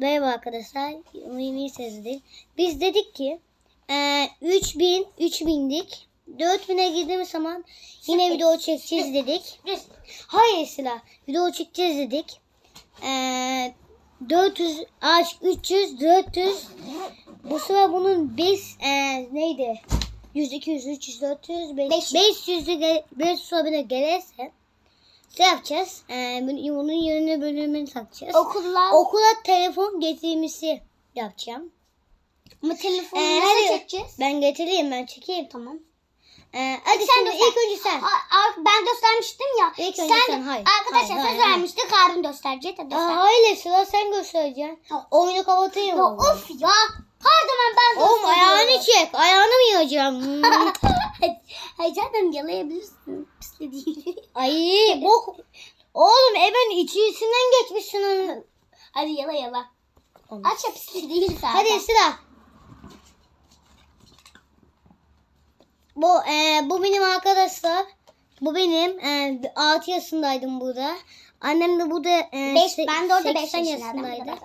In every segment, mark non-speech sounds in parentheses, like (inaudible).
Merhaba arkadaşlar. Yeni sezdi. Biz dedik ki e, 3000 3000'dik. 4000'e girdiğimiz zaman yine video çekeceğiz dedik. Hayır Sıla. Video çekeceğiz dedik. E, 400 aşk 300 400 bu sıra bunun 5 e, neydi? 100 200 300 400 500 500'ü 500 abone gelirse şey yapacağız. E, bunun yerine bölümünü takacağız. Okullar. Okula telefon getirmesi yapacağım. Ama telefonu Ee, nasıl hadi. çekeceğiz? Ben getireyim ben çekeyim. Tamam. Ee, hadi sen şimdi ilk önce sen. A- ben göstermiştim ya. İlk önce sen, hayır. Arkadaşlar Hayır, söz hayır, vermiştik. Harun gösterecek. Hadi göster. Aa, hayır sıra sen göstereceksin. Yok. Oyunu kapatayım. Ya of ya. Zaman ben Oğlum ayağını çek. Ayağını mı yiyeceğim? (laughs) Hmm. Hayır canım yalayabilirsin. Pis de değil. Ay bok. Oğlum e ben içisinden geçmişsin onun. Hadi yala yala. Olmaz. Aç ya pis de değil zaten. Hadi sıra. Bu e, bu benim arkadaşlar. Bu benim. E, 6 yaşındaydım burada. Annem de burada e, Beş, ben de orada 5 80 yaşındaydım.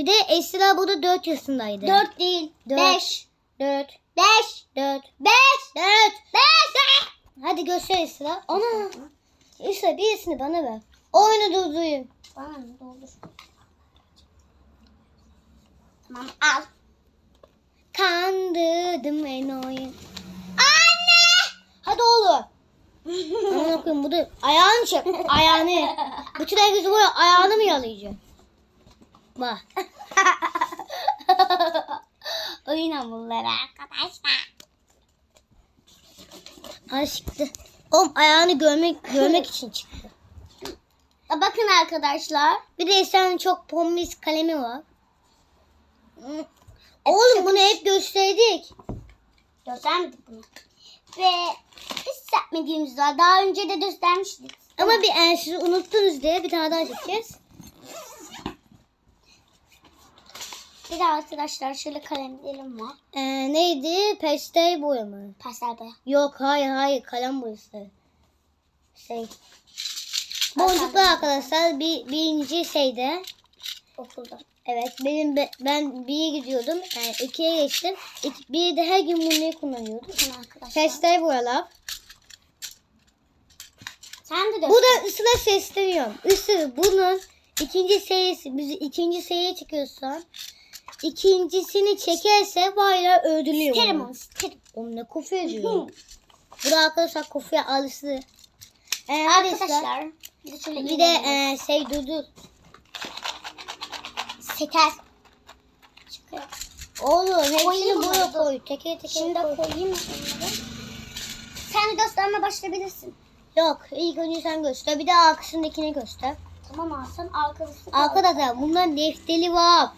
Bir de Esra burada 4 yaşındaydı. 4 değil. Dört. 5. 4 5. 4 5. 4 Hadi göster Esra. Ana. Esra birisini bana ver. Oyunu durdurayım. Bana mı doldur? Tamam al. Kandırdım en oyun. Anne! Hadi oğlum. (laughs) Amına koyayım bu da ayağını çek. Ayağını. Bütün herkes böyle ayağını mı yalayacak? Bak. (laughs) Oyun hamurları arkadaşlar. Hadi çıktı. Oğlum ayağını görmek görmek için çıktı. Bakın arkadaşlar. Bir de Esra'nın çok pompis kalemi var. Oğlum bunu hep gösterdik. Göstermedik bunu. Ve hiç yapmadığımız var. Daha önce de göstermiştik. Ama bir e, siz unuttunuz diye bir tane daha çekeceğiz. Bir de arkadaşlar şöyle kalemlerim var. E, neydi? Pastel boya mı? Pastel boya. Yok hayır hayır kalem boyası. Şey. Boncuklar arkadaşlar bir, birinci şeyde. Okulda. Evet benim be- ben bire gidiyordum. Yani ikiye geçtim. İki, bir de her gün bunları kullanıyordum. Pastel boyalar. Sen de. Bu da ısıra sesleniyorum. Isı bunun ikinci serisi, biz ikinci seriye çıkıyorsan ikincisini çekerse bayağı öldürüyor. Sikerim onu. sikerim. Oğlum ne kufuya diyor. Bu da arkadaşlar kufuya alısı. Ee, arkadaşlar. Bir de şöyle bir de e, şey durdur. seker. Çıkıyor. Oğlum hepsini buraya koy. Teker teker Şimdi koy. koyayım? Sen de gösterme başlayabilirsin. Yok ilk önce sen göster. Bir de arkasındakini göster. Tamam Hasan arkası. Arkadaşlar bunların defteri var.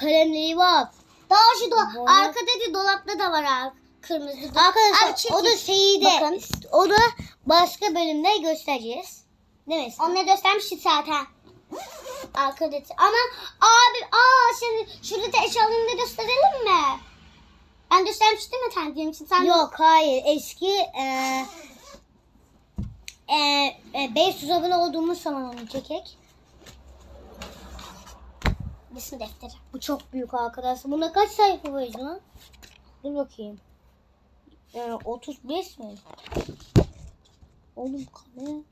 Kalemleri var. Daha şu do Böyle- arkada da dolapta da var abi. Kırmızı do- Arkadaşlar Abi o da şeyi de Bakın. o da başka bölümde göstereceğiz. Değil mi? Onları göstermiştik zaten. Arkada. Ama abi aa şimdi şurada da eşyalarını da gösterelim mi? Ben göstermiştim ya tanıdığım için. Sen Yok hayır eski e, e, e, 500 abone olduğumuz zaman onu çekek. Resim defteri. Bu çok büyük arkadaşlar. Bunda kaç sayfa var lan? Dur bakayım. E, 35 mi? Oğlum kamera.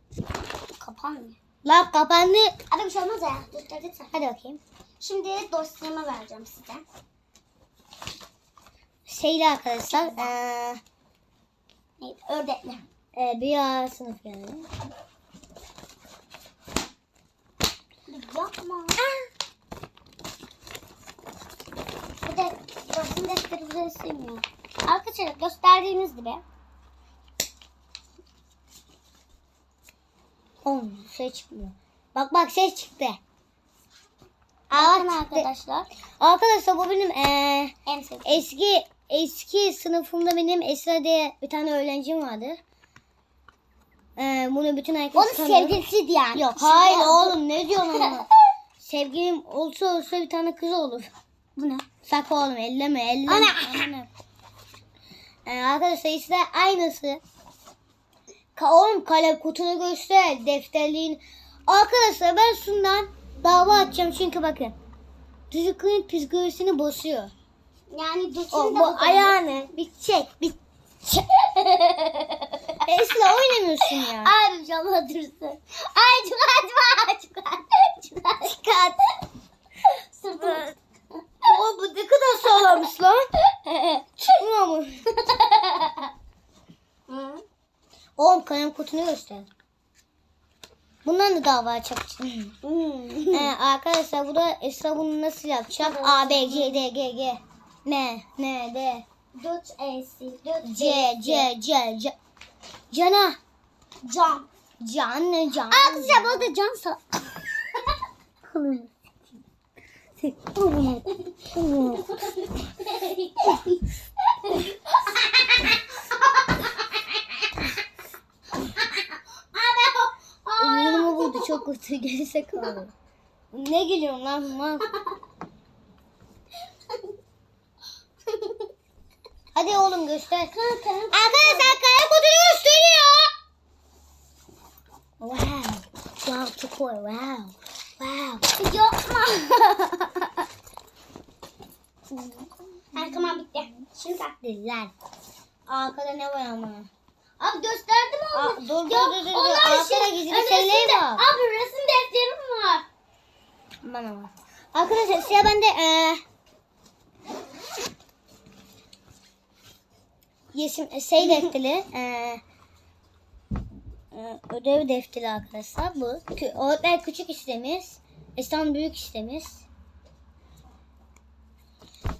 Kapanmıyor. Lan kapandı. Abi bir şey olmaz ya. Dur dur dur. Hadi bakayım. Şimdi dosyamı vereceğim size. Şeyli arkadaşlar. E, Neydi? Ördekli. e, bir ara sınıf yani. Yapma. Bir de resim defteri bize istemiyor. Arkadaşlar gösterdiğiniz gibi Oğlum ses çıkmıyor. Bak bak ses çıktı. bakın arkadaşlar Arkadaşlar bu benim eee, en sevdiğim. eski eski sınıfımda benim Esra diye bir tane öğrencim vardı. Eee, bunu bütün herkes Onun tanır. sevgilisiydi yani. Yok hayır oğlum ne diyorsun ona? (laughs) Sevgilim olsa olsa bir tane kız olur. Bu ne? Sak oğlum elleme elleme. Ana! Ana. Ee, arkadaşlar işte aynısı. Ka oğlum kalem kutunu göster defterliğin. Arkadaşlar ben şundan dava açacağım çünkü bakın. çocukların psikolojisini bozuyor. Yani O, bu ayağını bir çek bir çek. (laughs) Esra oynamıyorsun ya. Abi canıma dursun. Ay çıkartma. Çıkart. Çıkart. Çıkart. Sırtım. O bu ne kadar sağlammış lan. Çıkmıyor mu? Hı. Oğlum kutunu göster. Bundan da dava açacağım. Hmm. ee, arkadaşlar bu da Esra bunu nasıl yapacak? A, B, C, D, G, G. M, N, D, Dört E'si. Dört C, C, C, C. Cana. Can. Can ne can? Arkadaşlar bu arada can sa... (laughs) (laughs) (laughs) gerisi kaldı. Ne gülüyorsun lan mal? Hadi oğlum göster. Arkadaşlar kaya kutunu gösteriyor. Wow. Wow çok cool. Wow. Wow. Yapma. (laughs) Arkama bitti. Şimdi. Güzel. Arkada ne var ama? Abi gösterdim Aa, onu. dur, dur, dur, dur, dur. onlar Arkada şey- gizli şeyler de- var. Abi resim defterim var. Bana bak. Arkadaşlar sıra bende eee Yesim şey defteri eee, ödev defteri arkadaşlar bu. Öğretmen küçük işlemiz. İslam büyük işlemiz.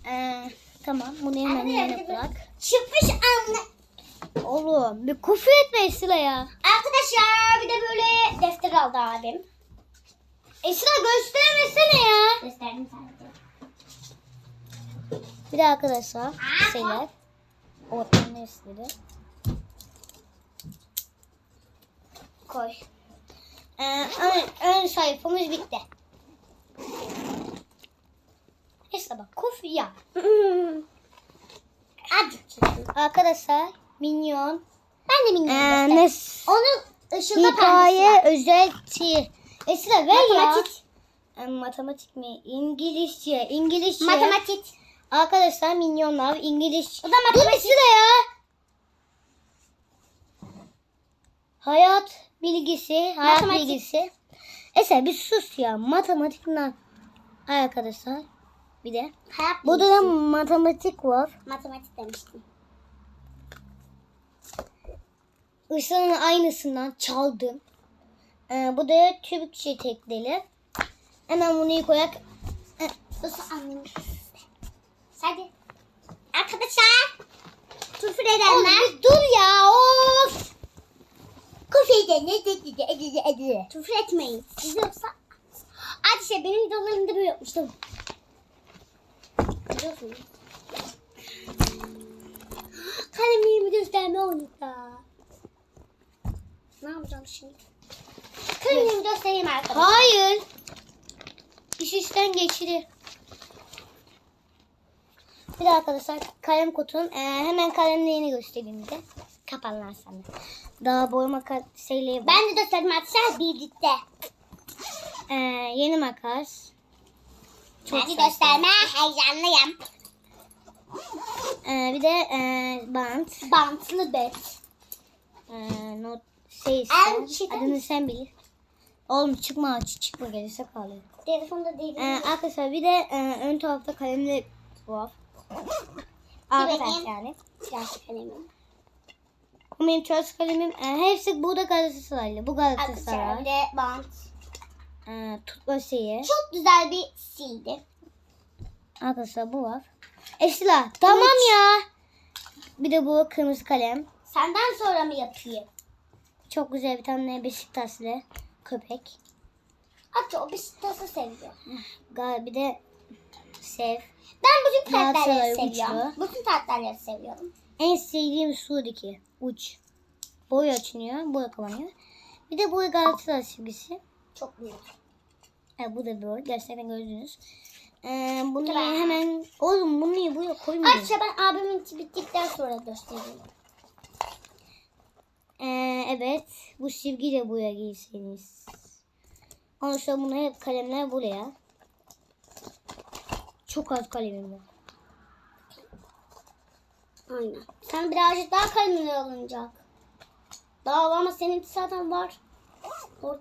Eee tamam bunu hemen yerine bırak. Çıkmış anne. Oğlum bir küfür etme Sıla ya. Arkadaşlar bir de böyle defter aldı abim. Esra göstermesene ya. Gösterdim sadece. Bir de arkadaşlar şeyler. Öğretmen dersleri. Koy. Ee, ön, ön sayfamız bitti. Esra bak kofi ya. (laughs) Azıcık. Arkadaşlar minyon. Ben de bilmiyorum. Ee, ne? Onun ışılda Hikaye pembesi özel ti. Esra ver ya. Matematik. Ee, matematik mi? İngilizce. İngilizce. Matematik. Arkadaşlar minyonlar İngilizce. O da matematik. Dur bir süre ya. Hayat bilgisi, hayat Matematik. bilgisi. Ese bir sus ya. Matematikten arkadaşlar. Bir de. Hayat Burada da matematik var. Matematik demiştim. Işığın aynısından çaldım. Ee, bu da Türkçe tekleri. Hemen bunu koyak. Nasıl annem? Hadi. Arkadaşlar. Küfür edenler. bir dur ya. Of. Küfür edenler. Küfür etmeyin. Siz yoksa. Hadi şey benim videolarımda böyle yapmıştım. Biliyorsunuz. Kalemimi gösterme unutma. Ne yapacağım şimdi? Kalemimi göstereyim arkadaşlar. Hayır. İş işten geçirir. Bir de arkadaşlar kalem kutum. Ee, hemen kalemlerini göstereyim bir de. Kapanlar sana. Daha boyama şeyleri var. Ben de gösterdim arkadaşlar birlikte. Ee, yeni makas. Çok Hadi gösterme heyecanlıyım. Ee, bir de ee, bant. Bantlı bet. Ee, not şey işte. Adını sen bil. Oğlum çıkma aç çıkma gelirse kalıyor. Telefonda değil. Ee, arkadaşlar bir de ee, ön tarafta kalemle var. Arkadaşlar bakayım. yani. Siyah kalemim. Bu benim çalışma kalemim. Ee, hepsi burada Galatasaraylı. Bu Arkadaşlar Galatasaray. bir de bant. Ee, tutma şeyi. Çok güzel bir sildi. Arkadaşlar bu var. Esra tamam ya. Bir de bu kırmızı kalem. Senden sonra mı yapayım? Çok güzel bir tane Beşiktaşlı köpek. Hatta o Beşiktaş'ı seviyor. Gal bir de sev. Ben bütün Galatasaray karakterleri seviyorum. Bütün karakterleri seviyorum. En sevdiğim Su'daki uç. Boy açılıyor, boy kapanıyor. Bir de bu Galatasaray simgesi. Çok büyük. Evet, bu da bu. Gerçekten gördünüz. Ee, bunu hemen... Oğlum bunu niye buraya koymadın? Ayrıca ben abimin bittikten sonra göstereyim. Ee, evet. Bu silgi de buraya giyseniz. Ondan sonra bunu hep kalemler buraya. çok az kalemim var. Aynen. Sen birazcık daha kalemle alınacak. Daha var ama senin zaten var. Orada.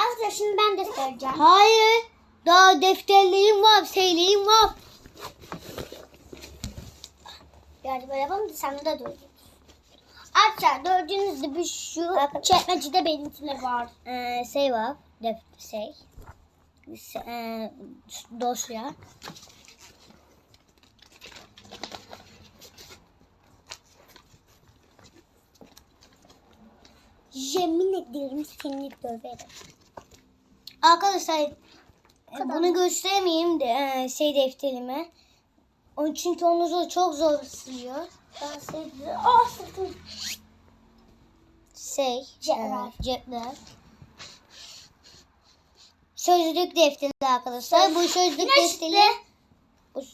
Arkadaşlar şimdi ben göstereceğim. Hayır. Daha defterliğim var, şeyliğim var. Birazcık böyle yapalım da sen de dur. Arkadaşlar gördüğünüz gibi şu çekmecede benimkiler var. Ee, şey var. Def şey. Ee, dosya. Yemin ederim seni döverim. Arkadaşlar e, Kadar. bunu gösteremeyeyim de e, şey defterime. Çünkü onu çok zor sığıyor. Ben seni... Ah sırtım. Şey, Cepler. e, cepler. Sözlük defteri arkadaşlar. Bu sözlük defteri. Bu,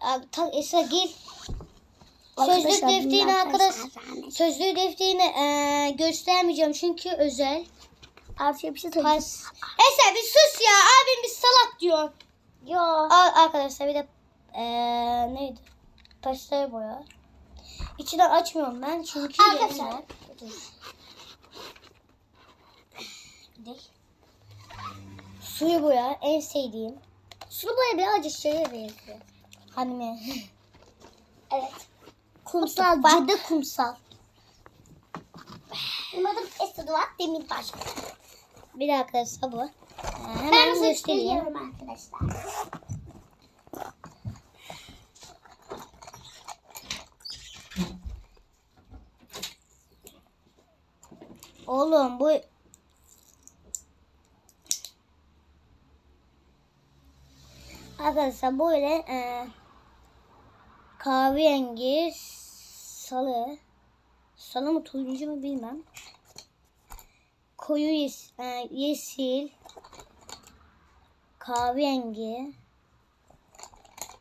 a, ta, Esra gel. Sözlük Arkadaşlar, defterini arkadaş sözlük defterini e, göstermeyeceğim çünkü özel. Abi bir şey söyleyeyim. Pas. Esra bir sus ya. Abim bir salak diyor. Yo. Arkadaşlar bir de eee neydi? Pastel boya. İçini açmıyorum ben çünkü Arkadaşlar. Değil. Suyu boya en sevdiğim. Şunu böyle birazcık şeye benziyor. Hani mi? Evet. Kumsal. Cadı kumsal. Benim adım Esra Duat Demirbaş. Bir. Ee, Ben hemen size göstereyim. gösteriyorum arkadaşlar. Oğlum bu Arkadaşlar böyle e, kahverengi salı salı mı turuncu mu bilmem. Koyu yes, e, yeşil kahverengi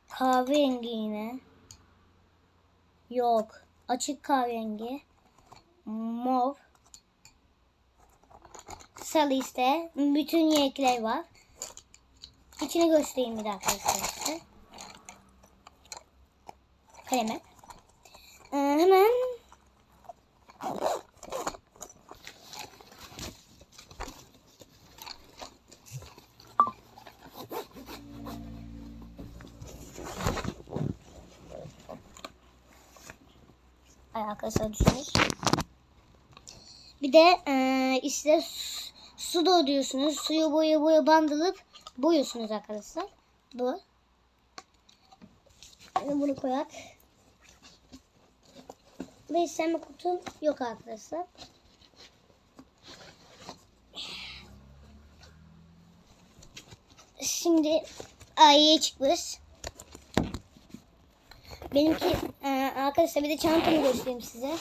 kahverengi yine. Yok açık kahverengi mor sarı işte. Bütün renkler var. İçini göstereyim bir daha arkadaşlar. Kaleme. Ee, hemen Ay arkadaşlar düşmüş. Bir de eee işte su, su dolduruyorsunuz. Suyu boya boya bandılıp boyuyorsunuz arkadaşlar. Bu. Şimdi bunu koyak. Beslenme kutum yok arkadaşlar. Şimdi Ay'ye çıkmış. Benimki eee, arkadaşlar bir de çantamı göstereyim size.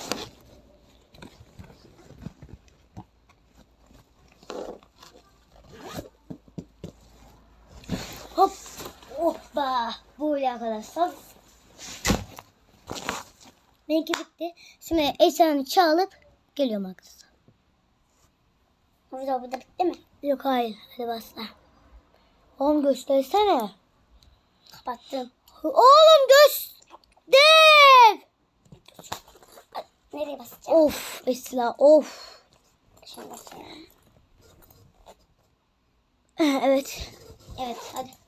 Böyle arkadaşlar. Benimki bitti. Şimdi Esra'nı çağırıp geliyorum arkadaşlar. Burada burada bitti mi? Yok hayır. Hadi başla. Oğlum göstersene. Kapattım. Oğlum göster. Nereye basacağım? Of Esra of. Şunu basıyorum. (laughs) Evet. Evet hadi.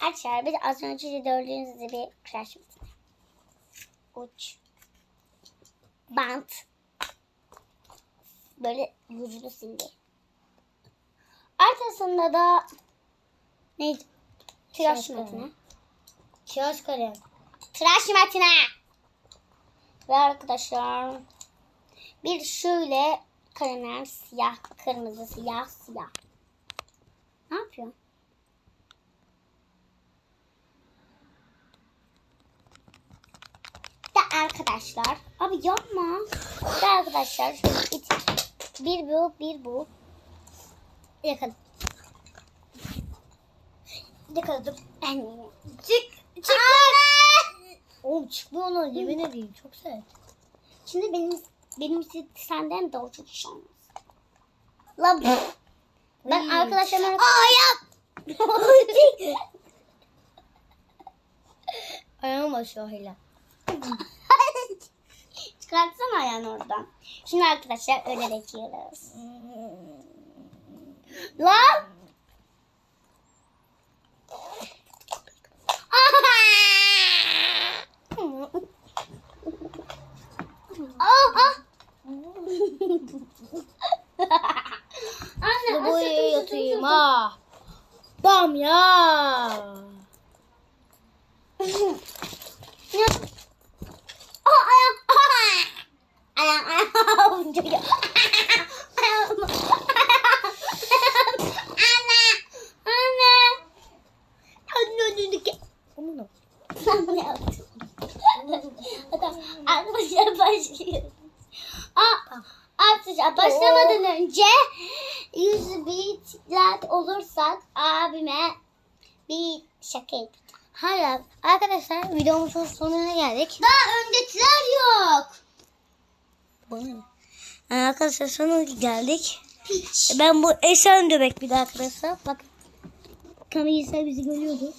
Arkadaşlar biz az önce de gördüğünüz gibi crash Uç. Bant. Böyle vücudu sildi. Arkasında da Neydi? tıraş Tıraş makine. Kağıt kalem. Tıraş makine. Ve arkadaşlar bir şöyle kalemler siyah, kırmızı, siyah, siyah. Ne yapıyor? Arkadaşlar. Abi yapma. De arkadaşlar. Bir bu, bir bu. Yakın. Yakaladım. Çık. Çık. Oğlum çıkma ona yemin edeyim çok sert. Şimdi benim benim senden daha çok olmaz. Lan ben arkadaşlarıma Aa yap. (laughs) Ayağım basıyor hala. (laughs) Çıkartsana ayağını oradan. Şimdi arkadaşlar öyle yapıyoruz. Lan! Ah, ah. Anne, Bu asıl- yatayım ha. Bam ya. Ya. Aa, ayağım. Aa! (laughs) Ayağım, (laughs) (laughs) ayağım. Çocuğum. Ayağım. Anne. Anne. Anne dedik. Onu da. Sen ne yaptın? Adam, arkadaşlar başlıyoruz. Aa, arkadaşlar başlamadan önce 100 bitler olursak abime bir şaka yapacağım. Hala arkadaşlar videomuzun sonuna geldik. Daha öndekiler yok. Ne? Ee, Arkadaşlar sonuna geldik. Piç. Ben bu Esen Döbek bir de arkadaşlar. Bak. Kamerayı bizi görüyordu.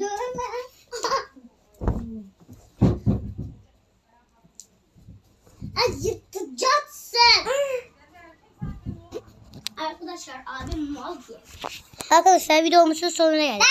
Dövme. Acıtacaksın. Arkadaşlar abim mal diye. Arkadaşlar videomuzun sonuna geldik.